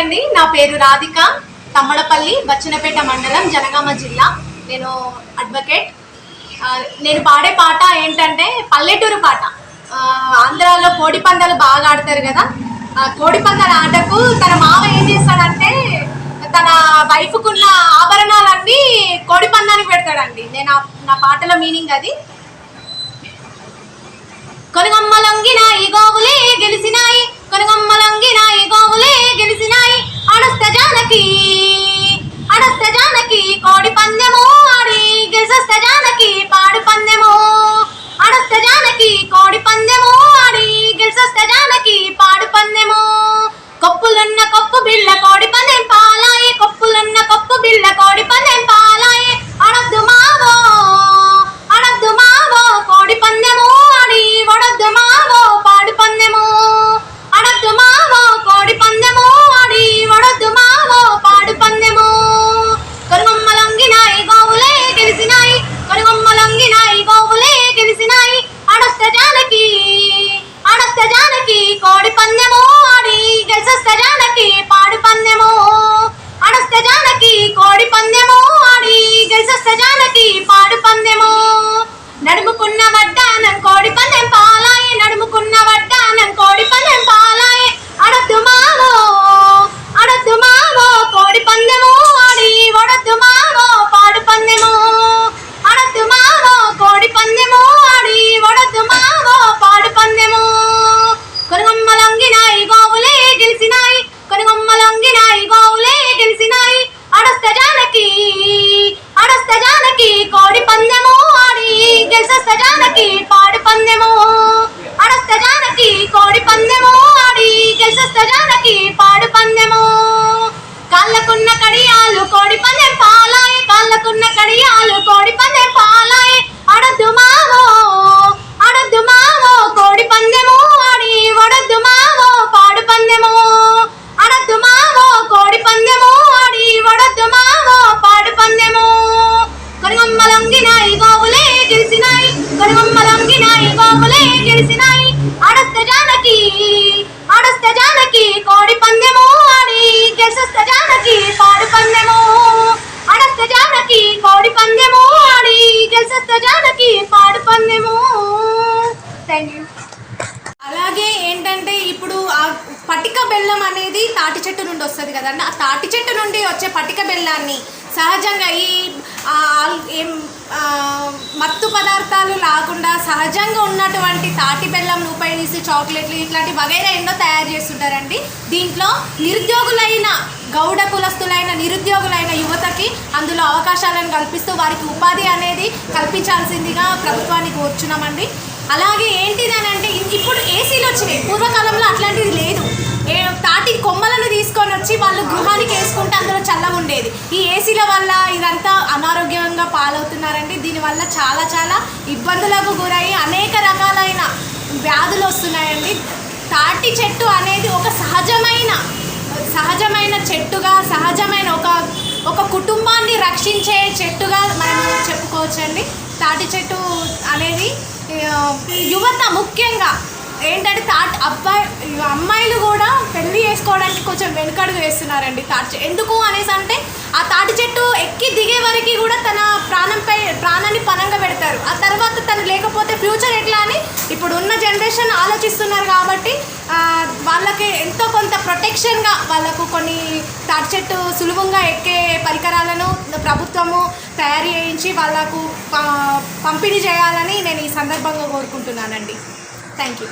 అండి నా పేరు రాధిక. తమ్మడపల్లి బచ్చనపేట మండలం జనగామ జిల్లా. నేను అడ్వకేట్ నేను పాడే పాట ఏంటంటే పల్లెటూరు పాట. ఆంధ్రాలో కోడి పందాలు బాగా ఆడతారు కదా. కోడి పందాల ఆటకు తన మామ ఏం చేస్తాడంటే తన వైఫ్కున్న ఆభరణాలన్నీ కోడి పందానికి పెడతాడండి. నేను నా పాటల మీనింగ్ అది. కోడి పందెము ఆడి గెలిసస్త జానకి పాడి పందెము. అడస్త జానకి కోడి పందెము ఆడి గెలిసస్త జానకి పాడు పందెము. కాళ్ళకున్న కడియాలు కోడి పందెం పాలాయి కాళ్ళకున్న కడియాలు కోడి పందెం పాలాయి. అడద్దు మావో అడద్దు మావో కోడి పందెము ఆడి వడద్దు మావో పాడు పందెము. అడద్దు మావో కోడి పందెము ఆడి వడద్దు మావో పాడు పందెము. కొనుగొమ్మలంగినాయి గోవులే గెలిసినాయి అడస్త జానకి అడస్త జానకి కోడి పందెము ఆడి. గెలిసస్త జానకి పాడు పందెము. అడస్త జానకి కోడి పందెము ఆడి. గెలిసస్త జానకి పాడు పందెము. థ్యాంక్ యూ అలాగే ఏంటంటే ఇప్పుడు ఆ పటిక బెల్లం అనేది తాటి చెట్టు నుండి వస్తుంది కదండి. ఆ తాటి చెట్టు నుండి వచ్చే పటిక బెల్లాన్ని సహజంగా ఈ ఏం మత్తు పదార్థాలు లేకుండా సహజంగా ఉన్నటువంటి తాటి బెల్లంను ఉపయోగించి చాక్లెట్లు ఇట్లాంటి వగైరా ఎన్నో తయారు చేస్తుంటారండి. దీంట్లో నిరుద్యోగులైన గౌడ కులస్తులైన నిరుద్యోగులైన యువతకి అందులో అవకాశాలను కల్పిస్తూ వారికి ఉపాధి అనేది కల్పించాల్సిందిగా ప్రభుత్వానికి వచ్చున్నామండి అలాగే ఏంటిదని అంటే ఇప్పుడు ఏసీలు వచ్చినాయి. పూర్వకాలంలో అట్లాంటిది లేదు. తాటి కొమ్మలను తీసుకొని వచ్చి వాళ్ళు గృహానికి వేసుకుంటే అందులో ఉండేది ఈ ఏసీల వల్ల ఇదంతా అనారోగ్యంగా పాలవుతున్నారండి దీనివల్ల చాలా చాలా ఇబ్బందులకు గురయ్యి అనేక రకాలైన వ్యాధులు వస్తున్నాయండి. తాటి చెట్టు అనేది ఒక సహజమైన సహజమైన చెట్టుగా సహజమైన ఒక ఒక కుటుంబాన్ని రక్షించే చెట్టుగా మనం చెప్పుకోవచ్చండి. తాటి చెట్టు అనేది యువత ముఖ్యంగా ఏంటంటే తాటి అబ్బాయి అమ్మాయిలు కూడా పెళ్ళి చేసుకోవడానికి కొంచెం వెనుకడుగు వేస్తున్నారండి తాటి చెట్టు. ఎందుకు అనేసి అంటే ఆ తాటి చెట్టు ఎక్కి దిగే వరకు కూడా తన ప్రాణంపై ప్రాణాన్ని పనంగా పెడతారు. ఆ తర్వాత తను లేకపోతే ఫ్యూచర్ ఎట్లా అని ఇప్పుడు ఉన్న జనరేషన్ ఆలోచిస్తున్నారు కాబట్టి వాళ్ళకి ఎంతో కొంత ప్రొటెక్షన్గా వాళ్ళకు కొన్ని తాటి చెట్టు సులభంగా ఎక్కే పరికరాలను ప్రభుత్వము తయారు చేయించి వాళ్ళకు ప- పంపిణీ చేయాలని నేను ఈ సందర్భంగా కోరుకుంటున్నానండి. Thank you